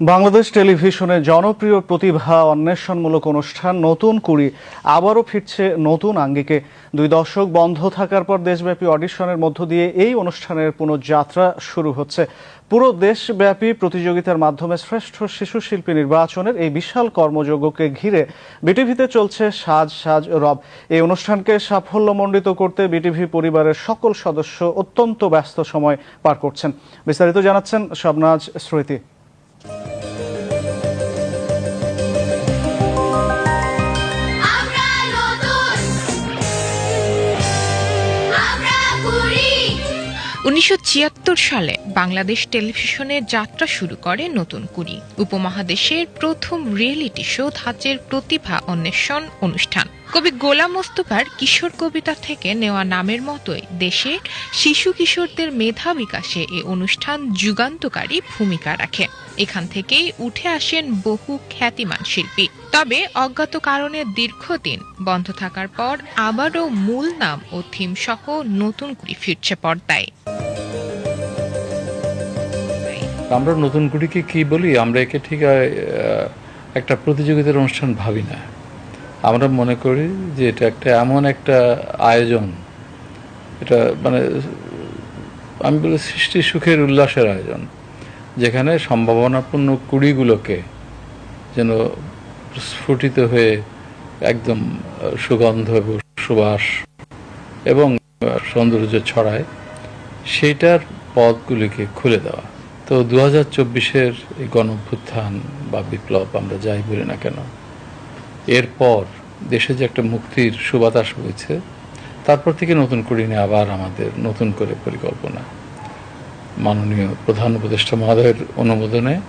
বাংলাদেশ টেলিভিশনের জনপ্রিয় প্রতিভা অন্বেষণমূলক অনুষ্ঠান নতুন কুড়ি আবারও ফিরছে নতুন আঙ্গিকে। দুই দশক বন্ধ থাকার পর দেশব্যাপী অডিশনের মধ্য দিয়ে এই অনুষ্ঠানের পুনঃযাত্রা শুরু হচ্ছে। পুরো দেশব্যাপী প্রতিযোগিতার মাধ্যমে শ্রেষ্ঠ শিশু শিল্পী নির্বাচনের এই বিশাল কর্মযজ্ঞকে ঘিরে বিটিভিতে চলছে সাজ সাজ রব। এই অনুষ্ঠানকে সাফল্যমণ্ডিত করতে বিটিভি পরিবারের সকল সদস্য অত্যন্ত ব্যস্ত সময় পার করছেন। বিস্তারিত জানাচ্ছেন শবনাজ স্মৃতি। উনিশশো ছিয়াত্তর সালে বাংলাদেশ টেলিভিশনে যাত্রা শুরু করে নতুন কুড়ি। উপমহাদেশের প্রথম রিয়েলিটি শো ধাঁচের প্রতিভা অন্বেষণ অনুষ্ঠান। কবি গোলাম মোস্তফার কিশোর কবিতা থেকে নেওয়া নামের মতোই দেশে শিশু কিশোরদের মেধা বিকাশে এ অনুষ্ঠান যুগান্তকারী ভূমিকা রাখে। এখান থেকেই উঠে আসেন বহু খ্যাতিমান শিল্পী। তবে অজ্ঞাত কারণে দীর্ঘদিন বন্ধ থাকার পর আবারও মূল নাম ও থিম সহ নতুন করে ফিরছে পর্দায়। আমরা নতুন কুড়িকে কি বলি? আমরা একে ঠিক একটা প্রতিযোগিতার অনুষ্ঠান ভাবি না। আমরা মনে করি যে এটা একটা এমন একটা আয়োজন। এটা মানে আমি বলি সৃষ্টি সুখের উল্লাসের আয়োজন। যেখানে সম্ভাবনাপূর্ণ কুড়িগুলোকে যেন স্ফুটিত হয়ে একদম সুগন্ধ এবং সুবাস এবং সৌন্দর্য ছড়ায় সেইটার পথগুলিকে খুলে দেওয়া। তো দু হাজার চব্বিশের এই গণভ্যুত্থান বা বিপ্লব আমরা যাই বলি না কেন, এরপর দেশে যে একটা মুক্তির সুবাতাস হয়েছে, তারপর থেকে নতুন করে নিয়ে আবার আমাদের নতুন করে পরিকল্পনা। মাননীয় প্রধান উপদেষ্টা মহোদয়ের অনুমোদনে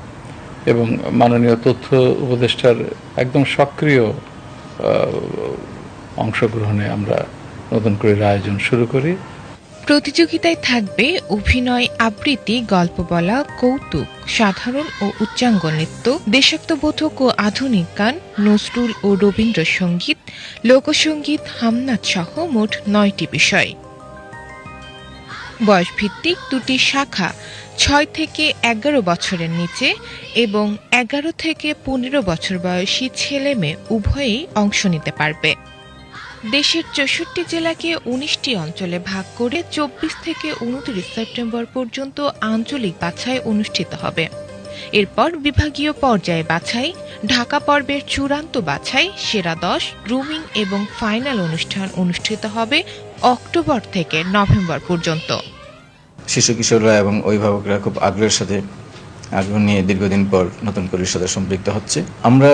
এবং মাননীয় তথ্য উপদেষ্টার একদম সক্রিয় অংশগ্রহণে আমরা নতুন করে আয়োজন শুরু করি। প্রতিযোগিতায় থাকবে অভিনয়, আবৃত্তি, গল্প বলা, কৌতুক, সাধারণ ও উচ্চাঙ্গ নৃত্য, দেশাত্মবোধক ও আধুনিক গান, নজরুল ও রবীন্দ্রসঙ্গীত, লোকসঙ্গীত, হামনাথ সহ মোট নয়টি বিষয়। বয়সভিত্তিক দুটি শাখা ছয় থেকে এগারো বছরের নিচে এবং এগারো থেকে পনেরো বছর বয়সী ছেলে মেয়ে উভয়েই অংশ নিতে পারবে। দেশের চৌষট্টি জেলাকে উনিশটি অঞ্চলে ভাগ করে চব্বিশ থেকে উনত্রিশ সেপ্টেম্বর পর্যন্ত আঞ্চলিক বাছাই অনুষ্ঠিত হবে। এরপর বিভাগীয় পর্যায়ে বাছাই, ঢাকা পর্বের চূড়ান্ত বাছাই, সেরা দশ গ্রুমিং এবং ফাইনাল অনুষ্ঠান অনুষ্ঠিত হবে অক্টোবর থেকে নভেম্বর পর্যন্ত। শিশু কিশোররা এবং অভিভাবকরা খুব আগ্রহের সাথে আগ্রহ নিয়ে দীর্ঘদিন পর নতুন কলির সাথে সম্পৃক্ত হচ্ছে। আমরা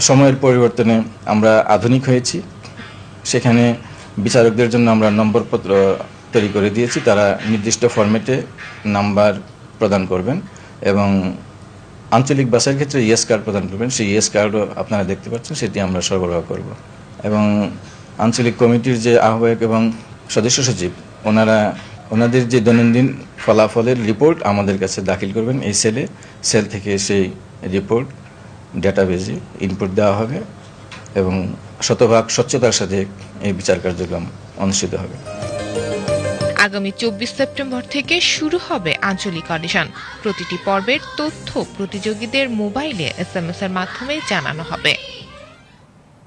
সময়ের পরিবর্তনে আমরা আধুনিক হয়েছি। সেখানে বিচারকদের জন্য আমরা নম্বরপত্র তৈরি করে দিয়েছি। তারা নির্দিষ্ট ফরম্যাটে নাম্বার প্রদান করবেন এবং আঞ্চলিক বাসের ক্ষেত্রে ইয়েস কার্ড প্রদান করবেন। সেই ইয়েস কার্ডও আপনারা দেখতে পাচ্ছেন, সেটি আমরা সরবরাহ করব। এবং আঞ্চলিক কমিটির যে আহ্বায়ক এবং সদস্য সচিব, ওনারা, ওনাদের যে দৈনন্দিন ফলাফলের রিপোর্ট আমাদের কাছে দাখিল করবেন। এই সেলে, সেল থেকে সেই রিপোর্ট, ডেটাবেজে ইনপুট দেওয়া হবে এবং শতভাগ স্বচ্ছতার সাথে এই বিচার কার্যক্রম অনুষ্ঠিত হবে। আগামী চব্বিশ সেপ্টেম্বর থেকে শুরু হবে আঞ্চলিক অডিশন। প্রতিটি পর্বের তথ্য প্রতিযোগীদের মোবাইলে এস এম এর মাধ্যমে জানানো হবে।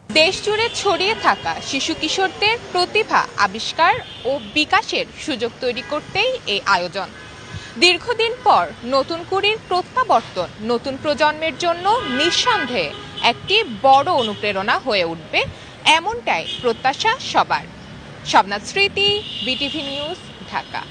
দেশ জুড়ে ছড়িয়ে থাকা শিশু কিশোরদের প্রতিভা, আবিষ্কার ও বিকাশের সুযোগ তৈরি করতেই এই আয়োজন। দীর্ঘদিন পর নতুন কুড়ির প্রত্যাবর্তন, নতুন প্রজন্মের জন্য নিঃসন্দেহে একটি বড় অনুপ্রেরণা হয়ে উঠবে, এমনটাই প্রত্যাশা সবার। শবনাথ স্মৃতি বিটিভি নিউজ ঢাকা।